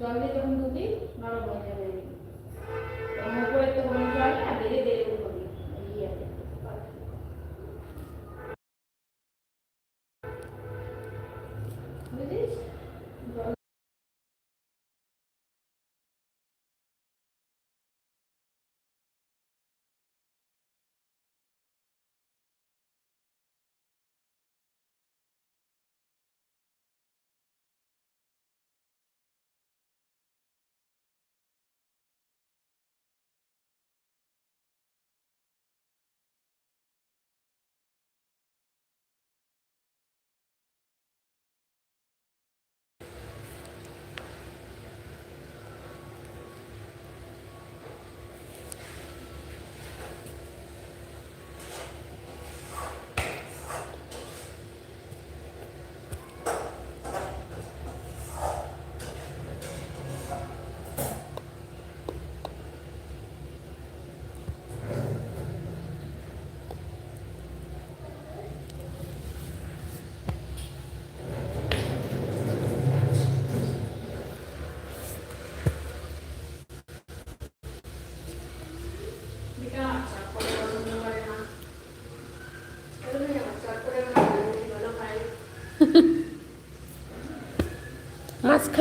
জল দিয়ে যখন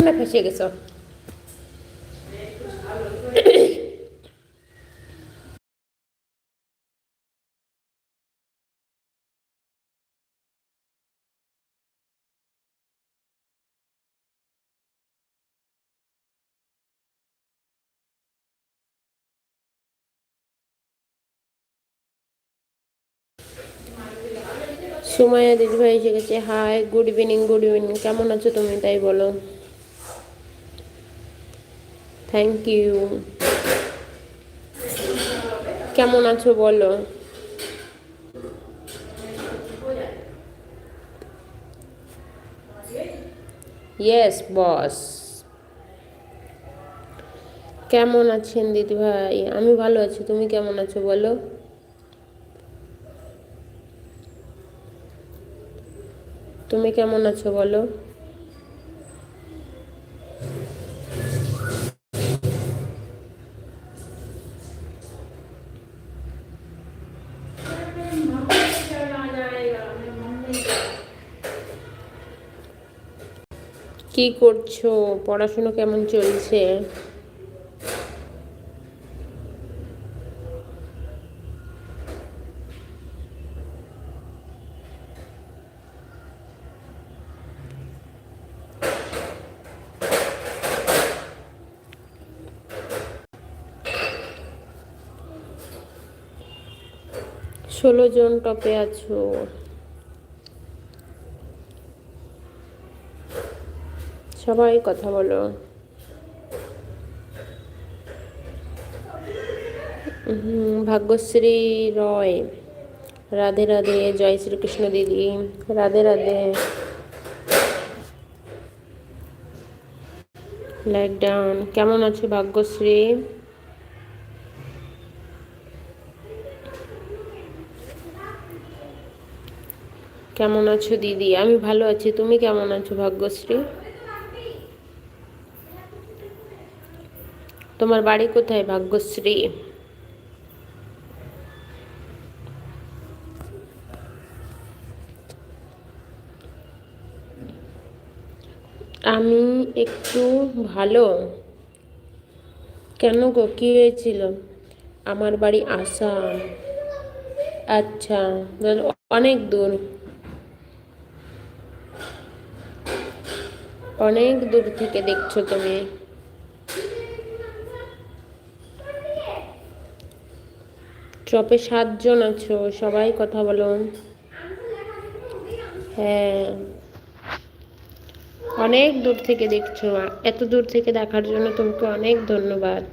মাঝখানে ফেসে গেছ। সুমাইয়া দিদিভাই এসে গেছে, hi good evening good evening কেমন আছো তুমি? তাই বলো। থ্যাংক ইউ কেমন আছো বলো? ইয়েস বস কেমন আছেন দিদিভাই আমি ভালো আছি, তুমি কেমন আছো বলো? তুমি কেমন আছো বলো? কি করছ? পড়াশুনো কেমন চলছে? ষোলো জন টপে আছো। সবাই কথা বলো। ভাগ্যশ্রী রয়, রাধে রাধে, জয় শ্রীকৃষ্ণ দিদি, রাধে রাধে। লাইক ডাউন কেমন আছো ভাগ্যশ্রী? কেমন আছো দিদি? আমি ভালো আছি, তুমি কেমন আছো ভাগ্যশ্রী? তোমার বাড়ি কোথায়, ভাগ্যশ্রী? আমি একটু ভালো। কেন গো, কি হয়েছিল? আমার বাড়ি আসাম। আচ্ছা অনেক দূর। অনেক দূর থেকে দেখছ তুমি। ট্রপে সাতজন আছো, সবাই কথা বলো। হ্যাঁ। অনেক দূর থেকে দেখছ এত দূর থেকে দেখার জন্য তোমাকে অনেক ধন্যবাদ।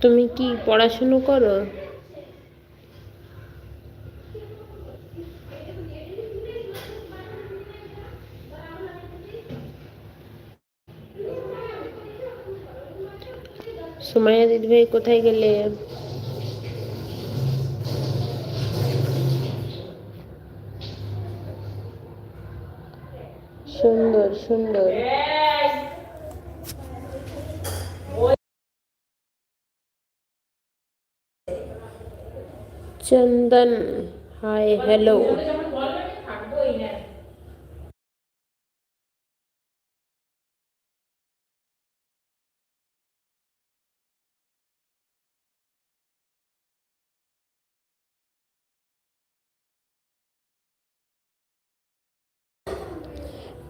তুমি কি পড়াশুনো করো? সুমাইয়া দিদিভাই কোথায় গেলে সুন্দর সুন্দর চন্দন হাই হ্যালো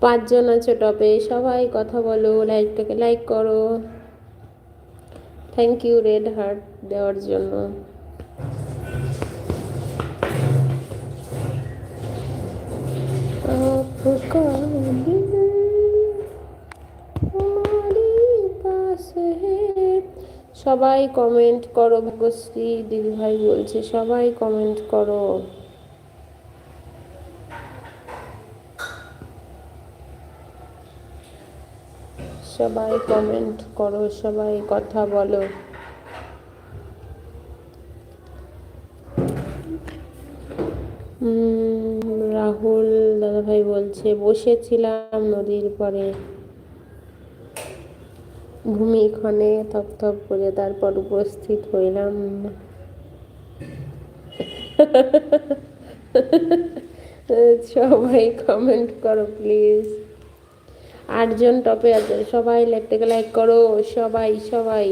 পাঁচজন আছো টপে, সবাই কথা বলো, লাইকটাকে লাইক করো। থ্যাংক ইউ রেড হার্ট দেওয়ার জন্য। সবাই কমেন্ট করো, ভাগ্যশ্রী দিদিভাই বলছে, সবাই কমেন্ট করো। সবাই কমেন্ট করো, সবাই কথা বলো। রাহুল দাদাভাই বলছে, বসেছিলাম নদীর পরে। ভূমিক্ষণে থপথপ করে তারপর উপস্থিত হইলাম। সবাই কমেন্ট করো প্লিজ আটজন টপে আছে সবাই লাইকটাকে লাইক করো, সবাই সবাই।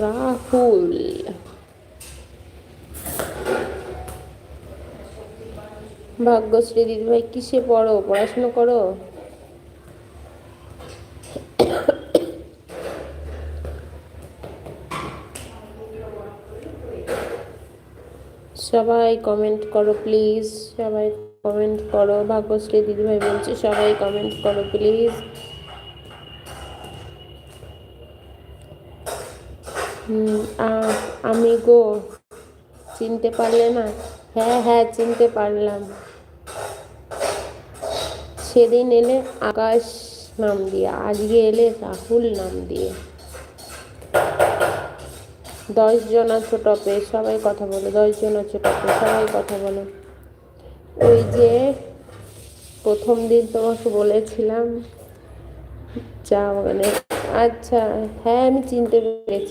রাহুল। ভাগ্যশ্রী দিদিভাই, কিসে পড়ো? পড়াশুনো করো? সবাই কমেন্ট করো প্লিজ সবাই কমেন্ট করো। ভাগ্যশ্রী দিদিভাই বলছে, সবাই কমেন্ট করো প্লিজ আমি গো, চিনতে পারলে না? হ্যাঁ হ্যাঁ চিনতে পারলাম। সেদিন এলে আকাশ নাম দিয়ে, আজকে এলে রাহুল নাম দিয়ে। দশ জন আছো টপে, সবাই কথা বলো। দশ জন আছো টপে, সবাই কথা বলো। ওই যে প্রথম দিন তোমাকে বলেছিলাম চা বাগানে আচ্ছা হ্যাঁ আমি চিনতে পেরেছি।